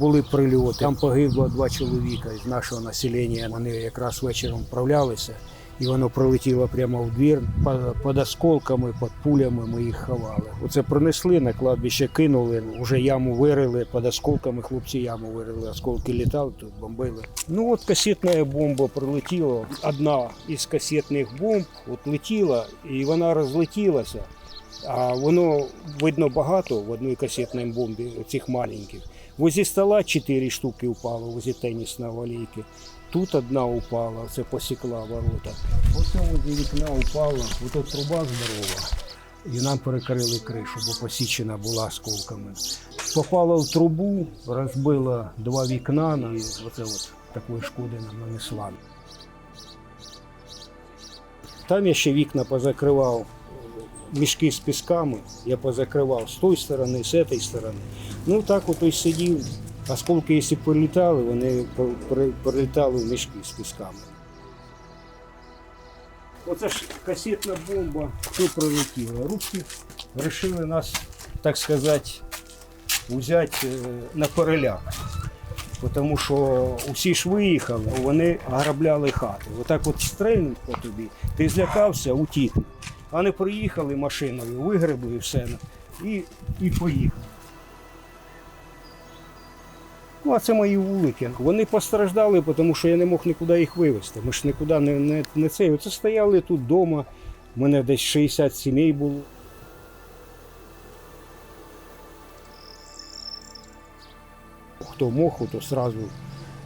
були прильоти. Там погибло два чоловіка з нашого населення. Вони якраз вечором вправлялися, і воно прилетіло прямо в двір. Під осколками, під пулями ми їх ховали. Оце принесли на кладбище, кинули, вже яму вирили, під осколками хлопці яму вирили, осколки літали, тут бомбили. Ну от касетна бомба прилетіла. Одна із касетних бомб от летіла, і вона розлетілася. А воно видно багато в одній касетній бомбі, цих маленьких. Возле стола чотири штуки упало, возле тенісної валійки. Тут одна упала, це посікла ворота. Оце возле вікна упала, ото труба здорова. І нам перекрили кришу, бо посічена була осколками. Попала в трубу, розбила два вікна, і оце от такої шкоди нам нанесла. Там я ще вікна позакривав мішки з пісками, я позакривав з тої сторони, з цієї сторони. Ну так от і сидів. Осколки, якщо прилітали, вони пр- пр- прилітали в мішки з пісками. Оце ж касетна бомба, що прилетіла. Руки вирішили нас, так сказати, взяти е, на переляк. Тому що усі ж виїхали, вони ограбляли хати. Отак от стрельнуть по тобі, ти злякався, утік. Вони приїхали машиною, вигребли все і, і поїхали. Ну, а це мої вулики. Вони постраждали, тому що я не мог нікуди їх вивезти. Ми ж нікуди не, не, не це. Оце стояли тут вдома. У мене десь 60 сімей було. Хто мог, то одразу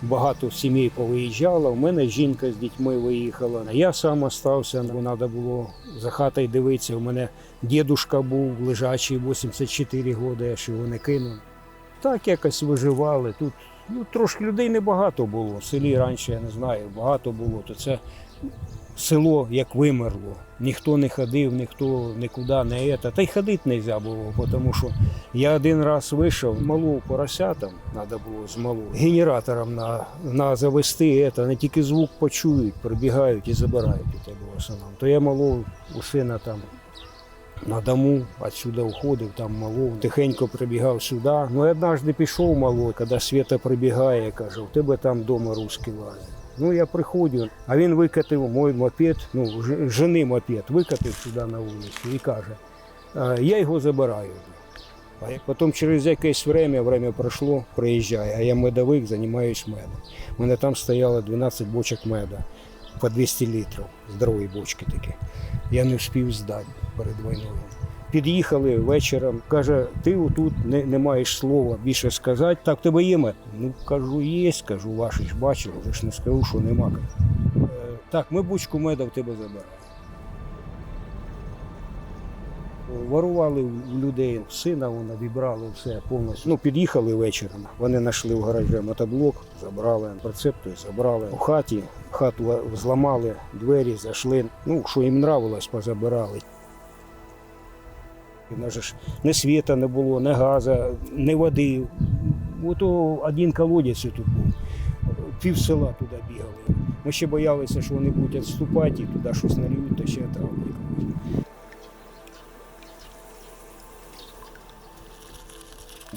багато сімей повиїжджало. У мене жінка з дітьми виїхала. Я сам остався, бо треба було за хатою дивитися. У мене дідушка був лежачий 84 роки, я ще його не кинув. Так якось виживали. Тут ну, трошки людей небагато було. В селі раніше, я не знаю, багато було. То це село як вимерло. Ніхто не ходив, ніхто нікуди не це. Та й ходити не можна було, тому що я один раз вийшов, малу поросятам треба було з малу генератором на, на завести це, не тільки звук почують, прибігають і забирають у тебе в основному. То я малу у сина там на дому отсюда уходив, там мало, тихенько прибігав сюди. Ну, і однажды пішов мало, коли Свята прибігає, каже, у тебе там вдома русський лазить. Ну, я приходжу, а він викатив мой мопед, ну, жени мопед, викатив сюди на вулицю і каже, я його забираю. А потім через якесь время, время пройшло, приїжджає, а я медовик, займаюся медом. У мене там стояло 12 бочок меда по 200 літрів, здорові бочки такі. Я не встиг здати перед війною. Під'їхали вечором, каже, ти отут не, не маєш слова більше сказати. Так, тебе є мед? Ну, кажу, є, кажу, ваші ж бачили, вже ж не скажу, що нема. Е, Так, ми бучку меда в тебе забираємо. Ворували у людей сина, вони вібрали все повністю. Ну, під'їхали вечором. Вони знайшли в гаражі мотоблок, забрали прицеп, той забрали у хаті. Хату зламали, двері зайшли. Ну, що їм нравилось, позабирали. У нас ж ні світа не було, ні газу, ні води. Ото один колодязь тут був. Пів села туди бігали. Ми ще боялися, що вони будуть відступати і туди щось нальють, та ще травму.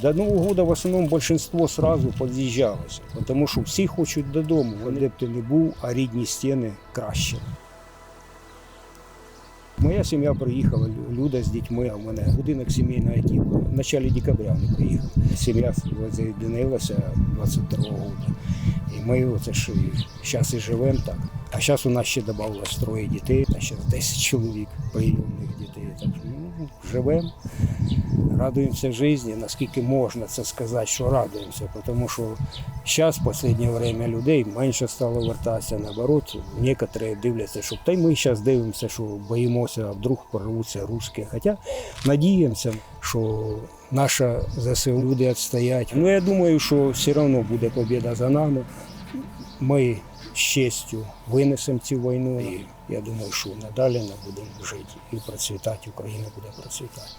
До Нового года в основному большинство сразу под'їжджалося, тому що всі хочуть додому. Де б ти не був, а рідні стіни краще. Моя сім'я приїхала, люди з дітьми, а в мене будинок сімейний, який в початку декабря вони приїхали. Сім'я з'єднилася 22 року. І ми оце ж зараз і живемо так. А зараз у нас ще додалося троє дітей, а зараз 10 чоловік прийомних. Так що ну, живемо, радуємося житті, наскільки можна це сказати, що радуємося. Тому що зараз, в останнє время, людей менше стало вертатися. Наоборот, некоторі дивляться, що та й ми зараз дивимося, що боїмося, а вдруг порвуться русські. Хоча надіємося, що наша ЗСУ люди відстоять. Ну я думаю, що все одно буде побіда за нами. Ми з честю винесемо цю війну, я думаю, що надалі ми будемо жити і процвітати, Україна буде процвітати.